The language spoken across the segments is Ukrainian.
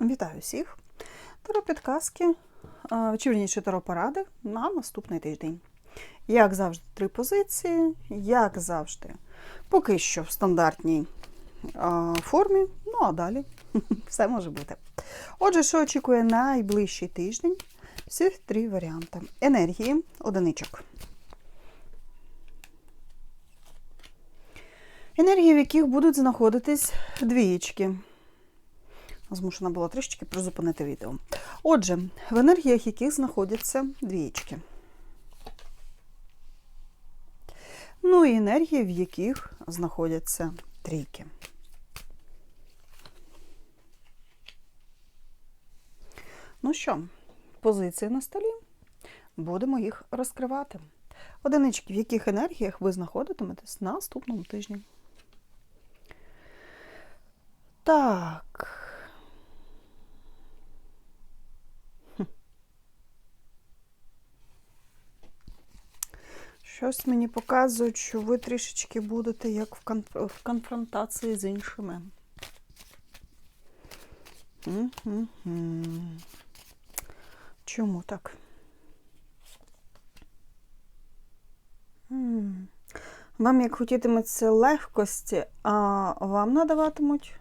Вітаю всіх! Таро підказки, а, чи вірніше таро поради на наступний тиждень. Як завжди, три позиції, як завжди, поки що в стандартній формі, ну а далі все може бути. Отже, що очікує найближчий тиждень? Всі три варіанти. Енергії одиничок. Енергії, в яких будуть знаходитись двієчки. Змушена була трішечки призупинити відео. Отже, в енергіях яких знаходяться двієчки. Ну і енергії, в яких знаходяться трійки. Ну що, позиції на столі. Будемо їх розкривати. Одинички, в яких енергіях ви знаходитиметесь наступному тижні. Так. Щось мені показують, що ви трішечки будете як в, конф- в конфронтації з іншими. М-м-м. Чому так? М. Вам як хотітиметься легкості, а вам надаватимуть.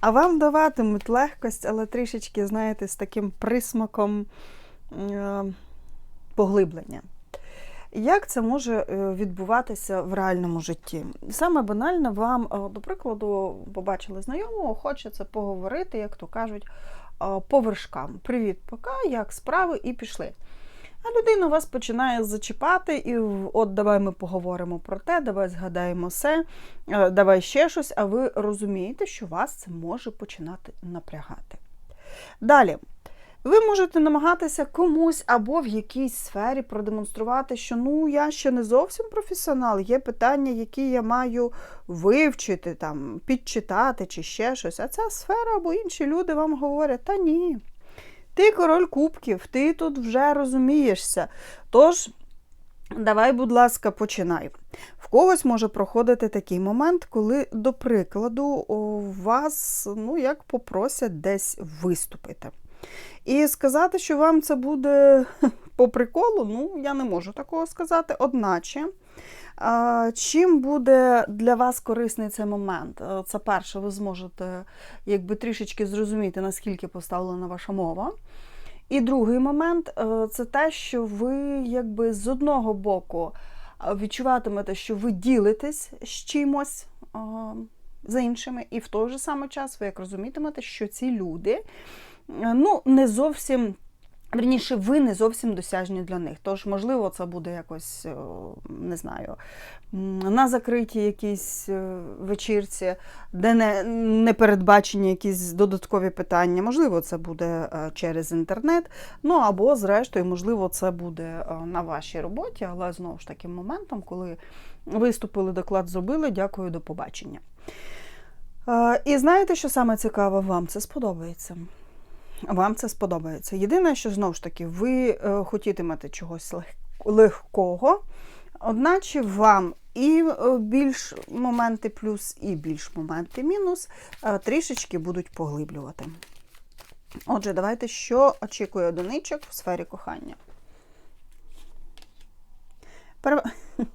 А вам даватимуть легкость, але трішечки, знаєте, з таким присмаком е, поглиблення. Як це може е, відбуватися в реальному житті? Саме банально вам, е, до прикладу, побачили знайомого, хочеться поговорити, як то кажуть, е, по вершкам. Привіт, пока, як справи, і пішли. А людина вас починає зачіпати, і от давай ми поговоримо про те, давай згадаємо все, давай ще щось, а ви розумієте, що вас це може починати напрягати. Далі. Ви можете намагатися комусь або в якійсь сфері продемонструвати, що ну я ще не зовсім професіонал, є питання, які я маю вивчити, там, підчитати чи ще щось. А ця сфера або інші люди вам говорять, та ні. Ти король кубків, ти тут вже розумієшся. Тож, давай, будь ласка, починай. В когось може проходити такий момент, коли, до прикладу, вас ну, як попросять десь виступити. І сказати, що вам це буде по приколу, ну, я не можу такого сказати. Одначе, чим буде для вас корисний цей момент? Е, Це перше, ви зможете якби трішечки зрозуміти, наскільки поставлена ваша мова. І другий момент е, це те, що ви якби з одного боку е, відчуватимете, що ви ділитесь з чимось е, з іншими, і в той же самий час ви як розумітимете, що ці люди ну, не зовсім. Верніше, ви не зовсім досяжні для них. Тож, можливо, це буде якось, е, не знаю, на закритій якійсь е, вечірці, де не, не передбачені якісь додаткові питання. Можливо, це буде е, через інтернет. Ну або, зрештою, можливо, це буде е, на вашій роботі, але знову ж таки моментом, коли виступили, доклад зробили, дякую, до побачення. Е, І знаєте, що саме цікаве, вам це сподобається. Вам це сподобається. Єдине, що знову ж таки, ви е, хотітимете чогось лег- легкого, одначе вам і е, більш моменти плюс, і більш моменти мінус е, трішечки будуть поглиблювати. Отже, давайте, що очікує одиничок в сфері кохання. Пере...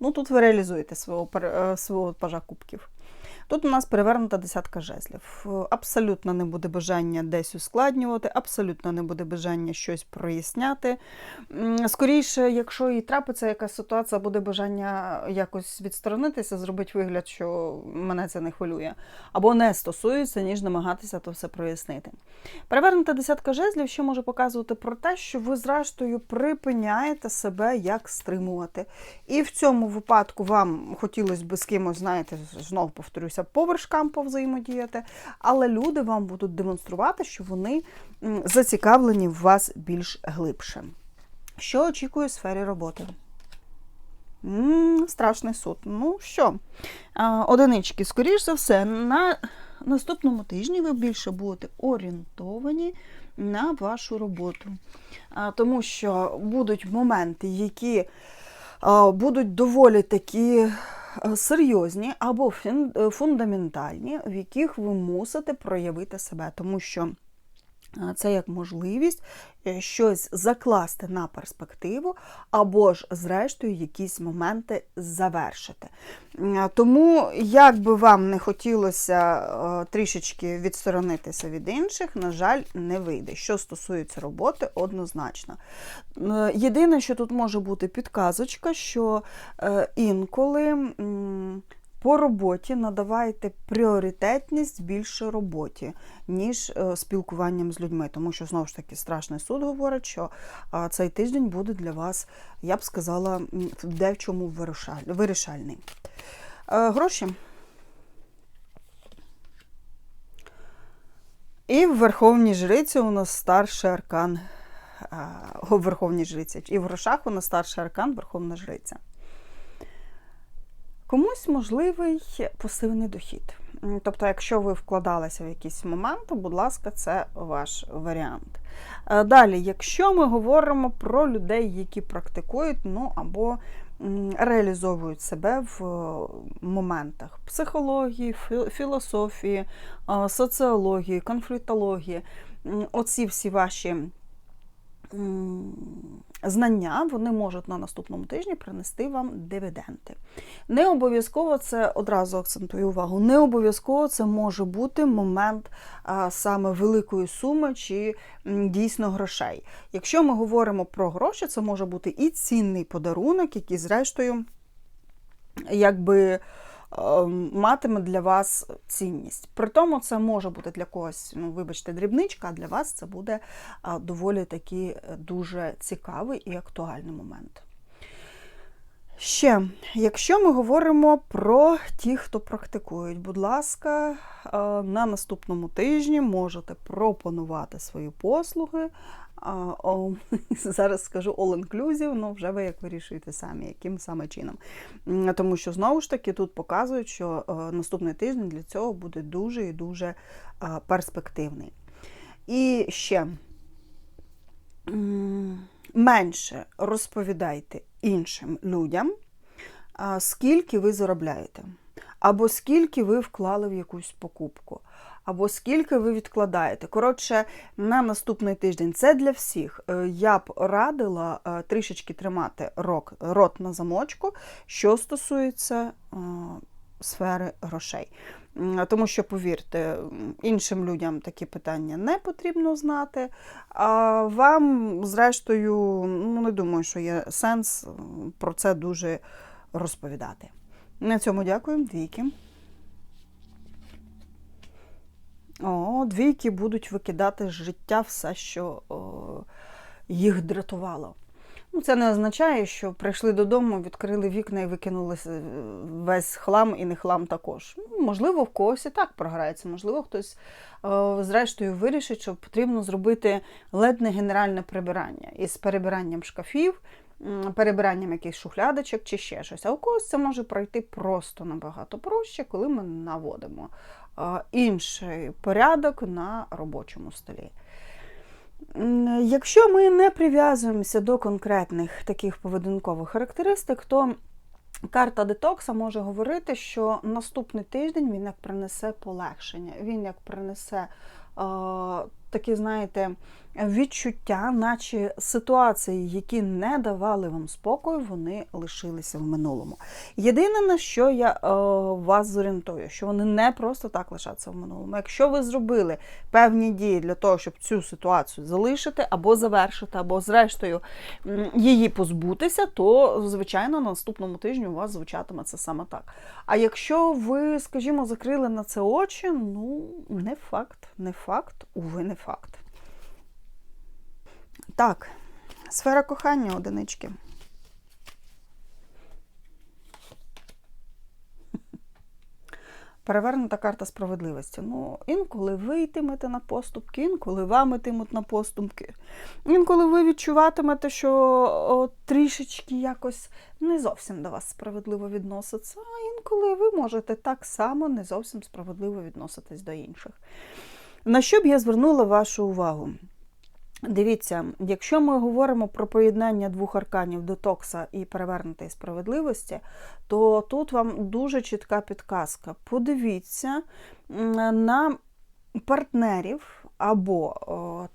Ну, тут ви реалізуєте свого, пер- свого пажа кубків. Тут у нас перевернута десятка жезлів. Е, Абсолютно не буде бажання десь ускладнювати, абсолютно не буде бажання щось проясняти. Скоріше, якщо і трапиться якась ситуація, буде бажання якось відсторонитися, зробити вигляд, що мене це не хвилює, або не стосується, ніж намагатися то все прояснити. Перевернута десятка жезлів ще може показувати про те, що ви, зрештою, припиняєте себе як стримувати. І в цьому випадку вам хотілося б з кимось, знаєте, знову повторюся, по вершкам повзаємодіяти, але люди вам будуть демонструвати, що вони зацікавлені в вас більш глибше. Що очікує в сфері роботи? Страшний суд. Ну що, одинички, скоріш за все, на наступному тижні ви більше будете орієнтовані на вашу роботу. Тому що будуть моменти, які будуть доволі такі серйозні або е, фундаментальні, в яких ви мусите проявити себе, тому що е, це як можливість е, щось закласти на перспективу, або ж, зрештою, якісь моменти завершити. Тому, як би вам не хотілося е, трішечки відсторонитися від інших, на жаль, не вийде. Що стосується роботи, однозначно. Е, Єдине, що тут може бути підказочка, що інколи. По роботі надавайте пріоритетність більше роботі, ніж е, спілкуванням з людьми. Тому що, знову ж таки, страшний суд говорить, що цей тиждень буде для вас, я б сказала, де в чому вирішальний. Е, Гроші. І в Верховній Жриці у нас старший аркан. а, У Верховній Жриці. І в грошах у нас старший аркан Верховна Жриця. Комусь можливий пасивний дохід. Тобто, якщо ви вкладалися в якийсь момент, то, будь ласка, це ваш варіант. Е, Далі, якщо ми говоримо про людей, які практикують, ну або реалізовують себе в е, моментах психології, філософії, е, соціології, конфліктології, оці всі ваші знання вони можуть на наступному тижні принести вам дивіденди. Не обов'язково це одразу акцентую увагу. Не обов'язково це може бути момент а, саме великої суми чи м, дійсно грошей. Якщо ми говоримо про гроші, це може бути і цінний подарунок, який, зрештою, якби. Ем, Матиме для вас цінність. При тому це може бути для когось, ну вибачте, дрібничка, а для вас це буде доволі такий е, дуже цікавий і актуальний момент. Ще, якщо ми говоримо про ті, хто практикують, будь ласка, е, на наступному тижні можете пропонувати свої послуги. О, Зараз скажу all-inclusive, ну вже ви як вирішуєте самі, яким саме чином. Тому що знову ж таки тут показують, що е, наступний тиждень для цього буде дуже і дуже е, перспективний. І ще менше розповідайте іншим людям, скільки ви заробляєте, або скільки ви вклали в якусь покупку, або скільки ви відкладаєте. Коротше, на наступний тиждень це для всіх. Е, Я б радила е, трішечки тримати рот на замочку, що стосується е, сфери грошей. Тому що, повірте, іншим людям такі питання не потрібно знати. А вам, зрештою, ну не думаю, що є сенс про це дуже розповідати. На цьому дякую, двійки. О, двійки будуть викидати з життя все, що о, їх дратувало. Ну, це не означає, що прийшли додому, відкрили вікна і викинули весь хлам і не хлам також. Ну, Можливо, в когось і так програється, можливо, хтось е, зрештою вирішить, що потрібно зробити ледь не генеральне прибирання із перебиранням шкафів, перебиранням якихось шухлядочок чи ще щось. А у когось це може пройти просто набагато проще, коли ми наводимо е, інший порядок на робочому столі. Якщо ми не прив'язуємося до конкретних таких поведінкових характеристик, то карта детокса може говорити, що наступний тиждень він як принесе полегшення, він як принесе е, такі, знаєте, відчуття, наче ситуації, які не давали вам спокою, вони лишилися в минулому. Єдине, на що я е, вас зорієнтую, що вони не просто так лишаться в минулому. Якщо ви зробили певні дії для того, щоб цю ситуацію залишити або завершити, або зрештою її позбутися, то звичайно на наступному тижні у вас звучатиме це саме так. А якщо ви, скажімо, закрили на це очі, ну не факт, не факт, уви, не факт. Так, сфера кохання одинички. Перевернута карта справедливості. Ну, інколи ви йтимете на поступки, інколи вам йтимуть на поступки. Інколи ви відчуватимете, що о, трішечки якось не зовсім до вас справедливо відноситься, а інколи ви можете так само не зовсім справедливо відноситись до інших. На що б я звернула вашу увагу? Дивіться, якщо ми говоримо про поєднання двох арканів детокса і перевернутої справедливості, то тут вам дуже чітка підказка. Подивіться на партнерів або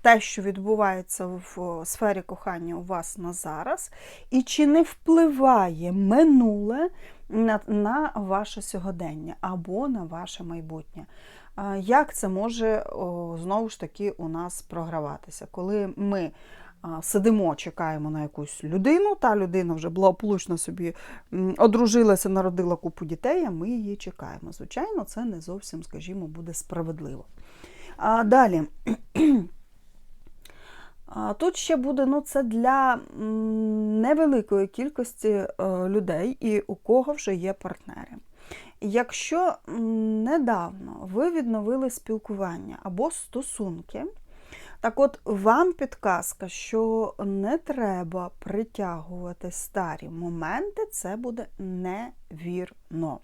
те, що відбувається в сфері кохання у вас на зараз, і чи не впливає минуле на, на ваше сьогодення або на ваше майбутнє. Як це може знову ж таки у нас програватися? Коли ми сидимо, чекаємо на якусь людину, та людина вже благополучно собі одружилася, народила купу дітей, а ми її чекаємо. Звичайно, це не зовсім, скажімо, буде справедливо. А далі. Тут ще буде ну, це для невеликої кількості е, людей, і у кого вже є партнери. Якщо недавно ви відновили спілкування або стосунки, так от вам підказка, що не треба притягувати старі моменти, це буде невірно.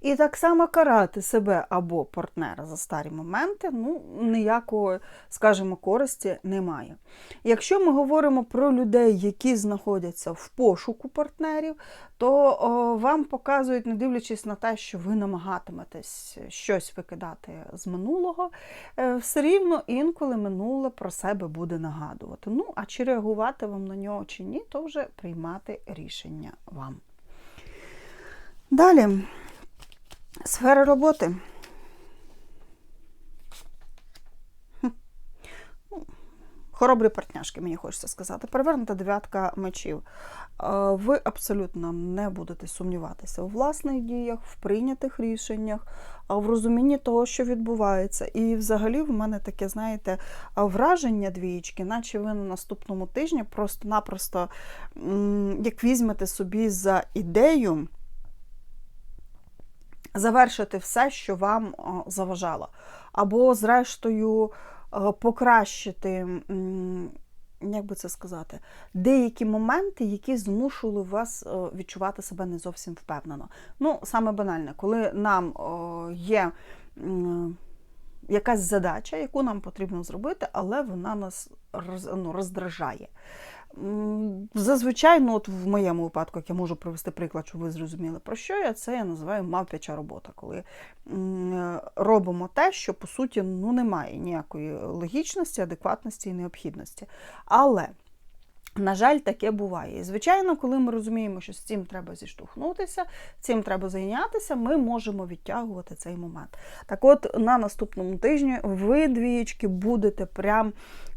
І так само карати себе або партнера за старі моменти, ну, ніякої, скажімо, користі немає. Якщо ми говоримо про людей, які знаходяться в пошуку партнерів, то о, вам показують, не дивлячись на те, що ви намагатиметесь щось викидати з минулого, е, все рівно інколи минуле про себе буде нагадувати. Ну, а чи реагувати вам на нього чи ні, то вже приймати рішення вам. Далі. Сфера роботи. Ну, Хоробрі партняшки, мені хочеться сказати. Перевернута дев'ятка мечів. Е, Ви абсолютно не будете сумніватися у власних діях, в прийнятих рішеннях, в розумінні того, що відбувається. І взагалі в мене таке, знаєте, враження двієчки, наче ви на наступному тижні просто-напросто, як візьмете собі за ідею завершити все, що вам заважало. Або, зрештою, е, покращити, як би це сказати, деякі моменти, які змушували вас е, відчувати себе не зовсім впевнено. Ну, саме банальне, коли нам є. Якась задача, яку нам потрібно зробити, але вона нас ну, роздражає. Зазвичай, ну от в моєму випадку, як я можу привести приклад, щоб ви зрозуміли, про що я, це я називаю мавпяча робота, коли робимо те, що по суті ну, немає ніякої логічності, адекватності і необхідності. Але. На жаль, таке буває. І, звичайно, коли ми розуміємо, що з цим треба зіштовхнутися, цим треба зайнятися, ми можемо відтягувати цей момент. Так от, на наступному тижні ви двієчки будете прям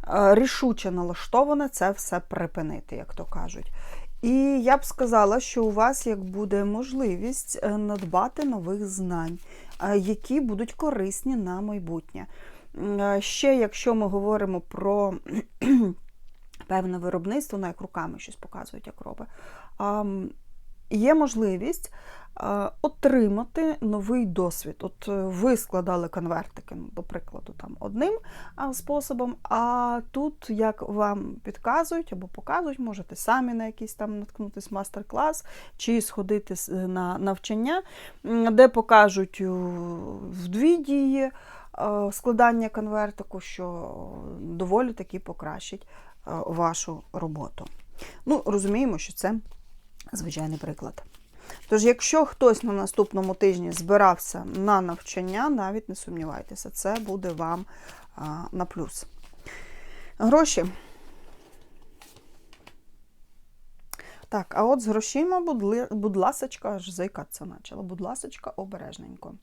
е, рішуче налаштовані це все припинити, як то кажуть. І я б сказала, що у вас як буде можливість е, надбати нових знань, е, які будуть корисні на майбутнє. Ще якщо ми говоримо про певне виробництво, ну, як руками щось показують, як робить, є можливість а, отримати новий досвід. От е, ви складали конвертики, ну, до прикладу, там одним способом, а тут, як вам підказують або показують, можете самі на якийсь там наткнутись мастер-клас чи сходити на навчання, де покажуть в дві дії е, складання конвертику, що доволі таки покращить е, вашу роботу. Ну, розуміємо, що це звичайний приклад. Тож, якщо хтось на наступному тижні збирався на навчання, навіть не сумнівайтеся, це буде вам на плюс. Гроші. Так, а от з грошима, будь, ласочка, аж заїкатися почала, будь ласочка, обережненько.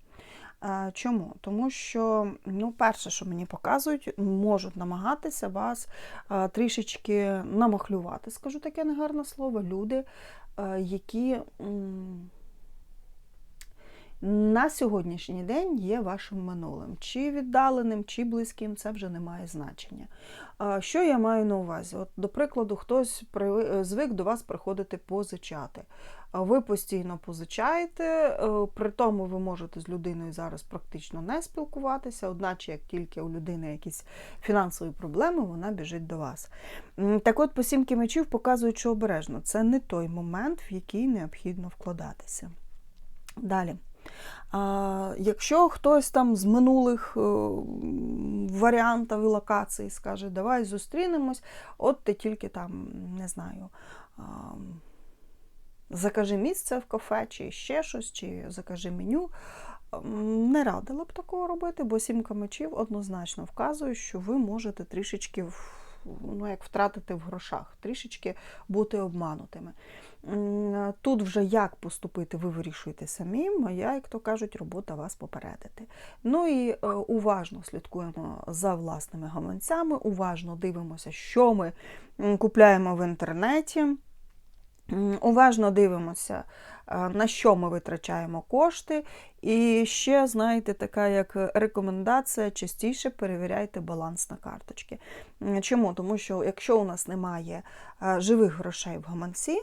Е, Чому? Тому що, ну, перше, що мені показують, можуть намагатися вас е, трішечки намахлювати, скажу таке негарне слово, люди, е, які на сьогоднішній день є вашим минулим. Чи віддаленим, чи близьким, це вже не має значення. Що я маю на увазі? От, До прикладу, хтось звик до вас приходити позичати. Ви постійно позичаєте, е, при тому ви можете з людиною зараз практично не спілкуватися, одначе, як тільки у людини якісь фінансові проблеми, вона біжить до вас. Так от, по сімки мечів показують, що обережно. Це не той момент, в який необхідно вкладатися. Далі. А, Якщо хтось там з минулих е, варіантів і локацій скаже, давай зустрінемось, от ти тільки там, не знаю, закажи місце в кафе, чи ще щось, чи закажи меню. Не радила б такого робити, бо сімка мечів однозначно вказує, що ви можете трішечки ну, як втратити в грошах, трішечки бути обманутими. Тут вже як поступити, ви вирішуєте самі. Моя, як то кажуть, робота вас попередити. Ну і е, уважно слідкуємо за власними гаманцями, уважно дивимося, що ми купляємо в інтернеті. Уважно дивимося, на що ми витрачаємо кошти. І ще, знаєте, така як рекомендація, частіше перевіряйте баланс на карточки. Чому? Тому що якщо у нас немає живих грошей в гаманці,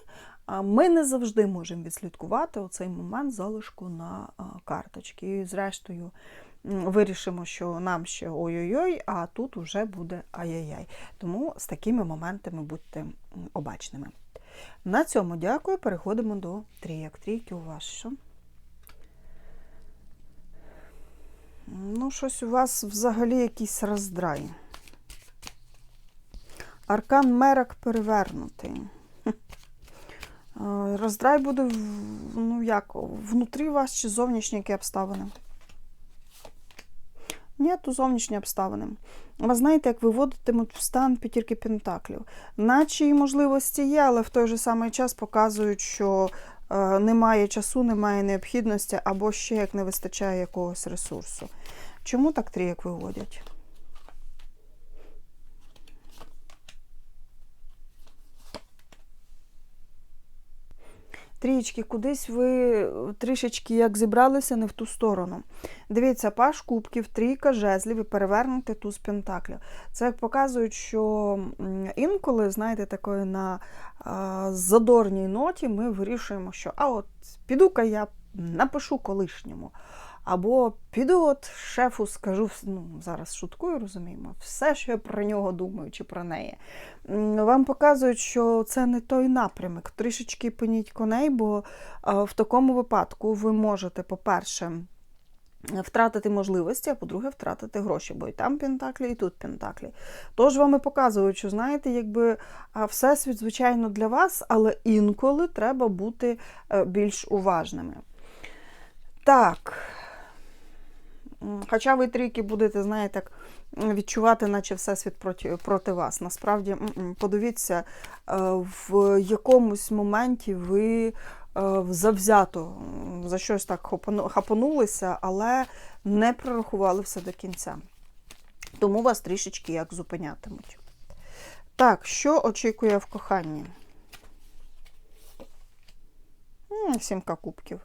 ми не завжди можемо відслідкувати оцей момент залишку на карточки. І зрештою вирішимо, що нам ще ой-ой-ой, а тут вже буде ай-яй-яй. Тому з такими моментами будьте обачними. На цьому дякую. Переходимо до трійок. Трійки у вас що? Ну, щось у вас взагалі якийсь роздрай. Аркан Мерак перевернутий. Роздрай буде ну як, внутрі вас чи зовнішні які обставини? Ні, то зовнішні обставини. Ви знаєте, як виводитимуть в стан п'ятірки пентаклів. Наче і можливості є, але в той же самий час показують, що е, немає часу, немає необхідності, або ще як не вистачає якогось ресурсу. Чому так трійок виводять? Трічки, кудись ви трішечки як зібралися не в ту сторону. Дивіться, паш кубків, трійка жезлів і перевернути туз пентаклів. Це як показують, що інколи, знаєте, такої на задорній ноті ми вирішуємо, що а от піду-ка я напишу колишньому. Або піду от шефу, скажу, ну зараз шуткую, розуміємо, все, що я про нього думаю чи про неї. Вам показують, що це не той напрямок. Трішечки пиніть коней, бо в такому випадку ви можете, по-перше, втратити можливості, а по-друге, втратити гроші, бо і там пентаклі, і тут пентаклі. Тож вам і показують, що знаєте, якби всесвіт, звичайно, для вас, але інколи треба бути е, більш уважними. Так. Хоча ви трійки будете, знаєте, відчувати, наче всесвіт проти, проти вас. Насправді, подивіться, е, в якомусь моменті ви е, завзято за щось так хапану- хапанулися, але не прорахували все до кінця. Тому вас трішечки як зупинятимуть. Так, що очікує в коханні? Сімка кубків.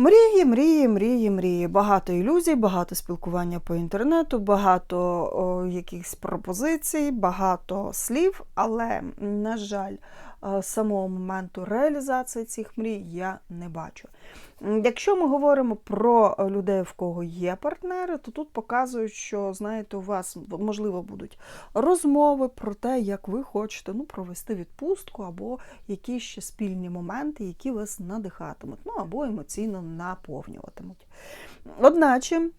Мрії, мрії, мрії, мрії. Багато ілюзій, багато спілкування по інтернету, багато якихось пропозицій, багато слів, але, на жаль, е, самого моменту реалізації цих мрій я не бачу. Якщо ми говоримо про людей, в кого є партнери, то тут показують, що знаєте, у вас можливо будуть розмови про те, як ви хочете ну, провести відпустку, або якісь ще спільні моменти, які вас надихатимуть, ну або емоційно наповнюватимуть. Одначе.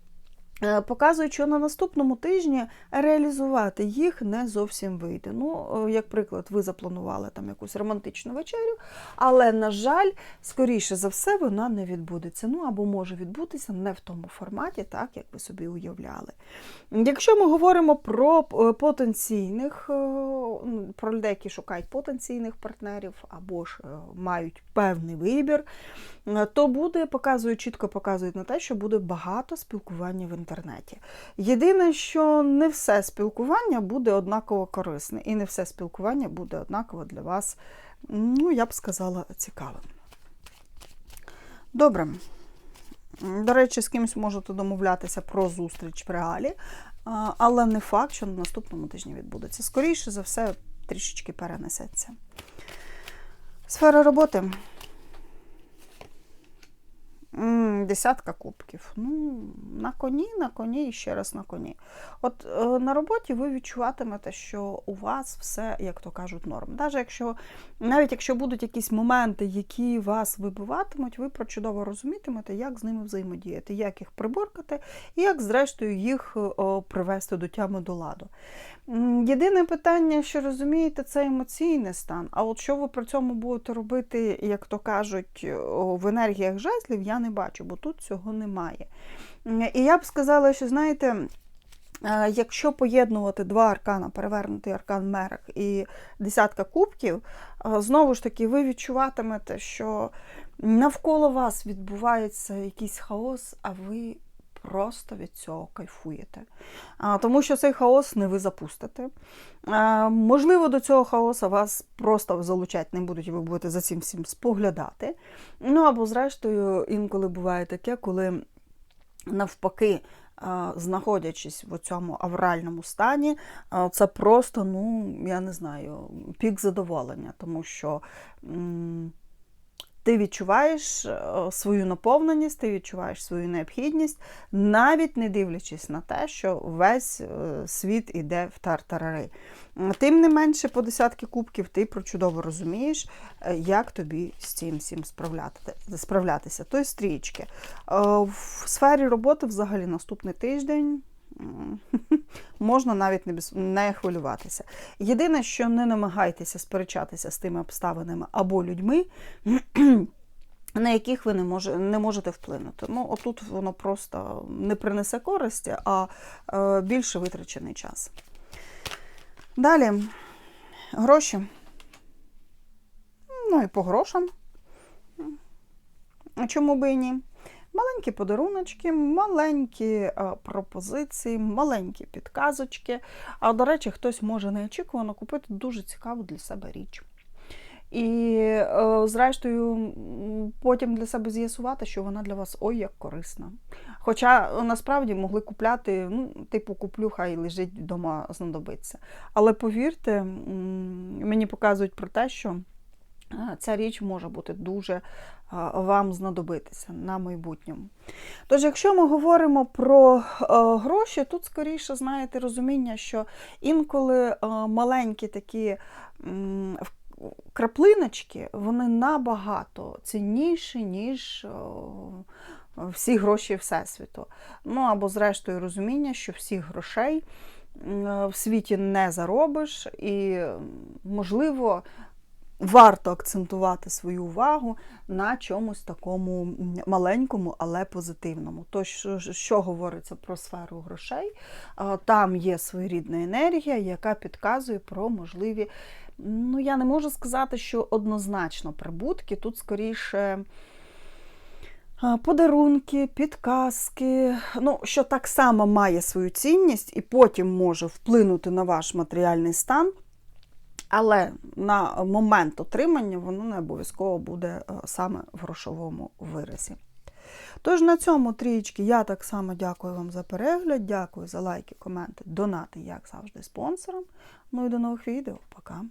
Е, Показують, що на наступному тижні реалізувати їх не зовсім вийде. Ну, е, як приклад, ви запланували там якусь романтичну вечерю, але, на жаль, скоріше за все, вона не відбудеться. Ну або може відбутися не в тому форматі, так як ви собі уявляли. Якщо ми говоримо про е, потенційних, ну, про людей, які шукають потенційних партнерів або ж мають певний вибір, то буде, показують, чітко показують на те, що буде багато спілкування в інтернеті. Єдине, що не все спілкування буде однаково корисне, і не все спілкування буде однаково для вас, ну, я б сказала, цікавим. Добре. До речі, з кимось можете домовлятися про зустріч в реалі, але не факт, що на наступному тижні відбудеться. Скоріше за все, трішечки перенесеться. Сфера роботи. Десятка кубків. Ну, на коні, на коні і ще раз на коні. От е, на роботі ви відчуватимете, що у вас все, як то кажуть, норм. Навіть якщо, навіть якщо будуть якісь моменти, які вас вибиватимуть, ви прочудово розумітимете, як з ними взаємодіяти, як їх приборкати і як, зрештою, їх о, привести до тями до ладу. Єдине питання, що розумієте, це емоційний стан. А от що ви при цьому будете робити, як то кажуть, в енергіях жезлів, я не бачу, бо тут цього немає. І я б сказала, що знаєте. е, Якщо поєднувати два аркана, перевернутий аркан Мерах і десятка кубків, е, знову ж таки, ви відчуватимете, що навколо вас відбувається якийсь хаос, а ви просто від цього кайфуєте. А, Тому що цей хаос не ви запустите. А, Можливо, до цього хаосу вас просто залучати не будуть, і ви будете за цим всім споглядати. Ну або, зрештою, інколи буває таке, коли навпаки. Знаходячись в цьому авральному стані, це просто, ну, я не знаю, пік задоволення, тому що м, ти відчуваєш е, свою наповненість, ти відчуваєш свою необхідність, навіть не дивлячись на те, що весь е, світ іде в тартарари. Тим не менше, по десятки кубків ти прочудово розумієш, е, як тобі з цим всім справляти, справлятися. Тобто стрічки. В сфері роботи взагалі наступний тиждень. Можна навіть не, не хвилюватися. Єдине, що не намагайтеся сперечатися з тими обставинами або людьми, на яких ви не, може, не можете вплинути. Ну, отут воно просто не принесе користі, а е, більше витрачений час. Далі гроші. Ну і по грошам. Чому би і ні? Маленькі подаруночки, маленькі е, пропозиції, маленькі підказочки. А до речі, хтось може неочікувано купити дуже цікаву для себе річ. І, е, зрештою, потім для себе з'ясувати, що вона для вас ой як корисна. Хоча е, насправді могли купляти, ну, типу, куплю, хай лежить вдома, знадобиться. Але повірте, мені показують про те, що ця річ може бути дуже вам знадобитися на майбутньому. Тож, якщо ми говоримо про гроші, тут скоріше знаєте розуміння, що інколи маленькі такі краплиночки, вони набагато цінніші, ніж всі гроші Всесвіту. Ну або, зрештою, розуміння, що всіх грошей в світі не заробиш, і, можливо, варто акцентувати свою увагу на чомусь такому маленькому, але позитивному. То, що, що говориться про сферу грошей, там є своєрідна енергія, яка підказує про можливі. Ну, я не можу сказати, що однозначно прибутки. Тут скоріше подарунки, підказки, ну, що так само має свою цінність і потім може вплинути на ваш матеріальний стан. Але на момент отримання воно не обов'язково буде е, саме в грошовому виразі. Тож на цьому трієчки я так само дякую вам за перегляд, дякую за лайки, коменти, донати, як завжди, спонсорам. Ну і до нових відео. Пока!